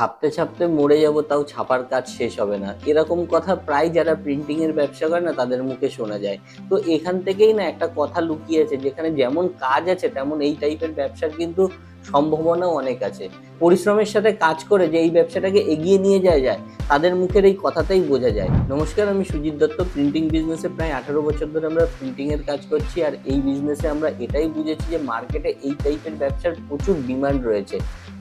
ছাপতে ছাপতে মরে যাব, তাও ছাপার কাজ শেষ হবে না। এরকম কথা প্রায় যারা প্রিন্টিং এর ব্যবসা করে না, তাদের মুখে শোনা যায়। তো এখান থেকেই না একটা কথা লুকিয়ে আছে যেখানে যেমন কাজ আছে, তেমন এই টাইপের ব্যবসার কিন্তু সম্ভাবনাও অনেক আছে। পরিশ্রমের সাথে কাজ করে যে এই ব্যবসাটাকে এগিয়ে নিয়ে যায় যায়, তাদের মুখের এই কথাটাই বোঝা যায়। নমস্কার, আমি সুজিত দত্ত। প্রিন্টিং বিজনেসে প্রায় আঠারো বছর ধরে আমরা প্রিন্টিং এর কাজ করছি, আর এই বিজনেসে আমরা এটাই বুঝেছি যে মার্কেটে এই টাইপের ব্যবসার প্রচুর ডিমান্ড রয়েছে।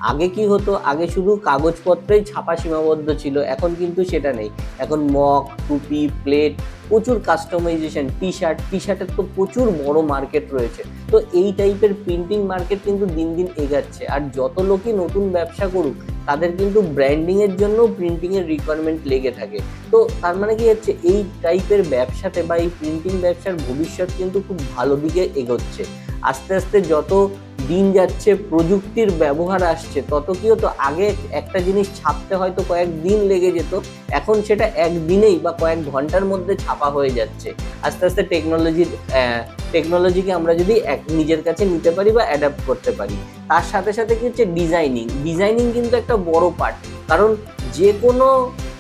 আগে কি হতো? আগে শুধু কাগজপত্রেই ছাপা সীমাবদ্ধ ছিল, এখন কিন্তু সেটা নেই। এখন মগ, টুপি, প্লেট, প্রচুর কাস্টমাইজেশন টি শার্ট টি শার্টের তো প্রচুর বড় মার্কেট রয়েছে। তো এই টাইপের প্রিন্টিং মার্কেট কিন্তু দিন দিন এগাচ্ছে। আর যত লোকই নতুন ব্যবসা করুক, তাদের কিন্তু ব্র্যান্ডিংয়ের জন্য প্রিন্টিং এর রিকোয়ারমেন্ট লেগে থাকে। তো তার মানে কি হচ্ছে? এই টাইপের ব্যবসাতে বা এই প্রিন্টিং ব্যবসার ভবিষ্যৎ কিন্তু খুব ভালো দিকে এগোচ্ছে। আস্তে আস্তে যত দিন যাচ্ছে, প্রযুক্তির ব্যবহার আসছে তত কি হতো আগে একটা জিনিস ছাপতে হয়তো কয়েক দিন লেগে যেত, এখন সেটা একদিনেই বা কয়েক ঘণ্টার মধ্যে ছাপা হয়ে যাচ্ছে। আস্তে আস্তে টেকনোলজির টেকনোলজিকে আমরা যদি এক, নিজের কাছে নিতে পারি বা অ্যাডাপ্ট করতে পারি। তার সাথে সাথে কি হচ্ছে? ডিজাইনিং ডিজাইনিং কিন্তু একটা বড় পার্ট কারণ যে কোনো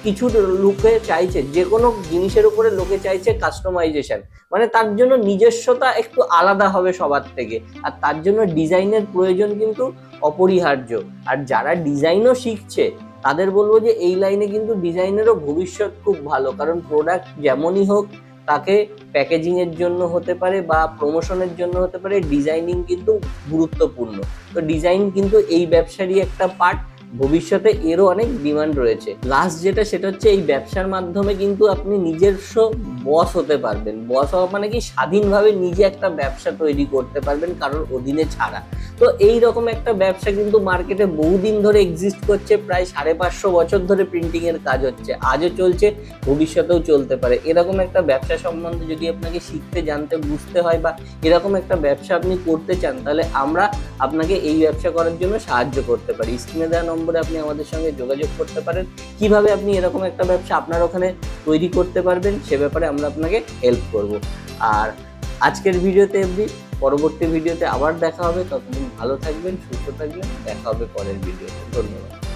কিছু লোকে চাইছে, যে কোনো জিনিসের উপরে লোকে চাইছে কাস্টমাইজেশন মানে তার জন্য নিজস্বতা একটু আলাদা হবে সবার থেকে। আর তার জন্য ডিজাইনের প্রয়োজন কিন্তু অপরিহার্য। আর যারা ডিজাইনও শিখছে, তাদের বলব যে এই লাইনে কিন্তু ডিজাইনেরও ভবিষ্যৎ খুব ভালো। কারণ প্রোডাক্ট যেমনই হোক, তাকে প্যাকেজিংয়ের জন্য হতে পারে বা প্রমোশনের জন্য হতে পারে ডিজাইনিং কিন্তু গুরুত্বপূর্ণ। তো ডিজাইন কিন্তু এই ব্যবসারই একটা পার্ট ভবিষ্যতে এরও অনেক ডিমান্ড রয়েছে। লাস্ট যেটা, সেটা হচ্ছে এই ব্যবসার মাধ্যমে কিন্তু আপনি নিজস্ব বস হতে পারবেন। বস হওয়া মানে কি? স্বাধীনভাবে নিজে একটা ব্যবসা তৈরি করতে পারবেন কারোর অধীনে ছাড়া। তো এই রকম একটা ব্যবসা কিন্তু মার্কেটে বহুদিন ধরে এক্সিস্ট করছে, প্রায় সাড়ে পাঁচশো বছর ধরে প্রিন্টিং এর কাজ হচ্ছে। আজও চলছে, ভবিষ্যতেও চলতে পারে। এরকম একটা ব্যবসা সম্বন্ধে যদি আপনাকে শিখতে, জানতে, বুঝতে হয় বা এরকম একটা ব্যবসা আপনি করতে চান, তাহলে আমরা আপনাকে এই ব্যবসা করার জন্য সাহায্য করতে পারি। স্ক্রিনে দেওয়া নম্বরে আপনি আমাদের সঙ্গে যোগাযোগ করতে পারেন। কীভাবে আপনি এরকম একটা ব্যবসা আপনার ওখানে তৈরি করতে পারবেন, সে ব্যাপারে আমরা আপনাকে হেল্প করব। আর আজকের ভিডিওতে এমনি, পরবর্তী ভিডিওতে আবার দেখা হবে। ততদিন ভালো থাকবেন, সুস্থ থাকবেন। দেখা হবে পরের ভিডিওতে। ধন্যবাদ।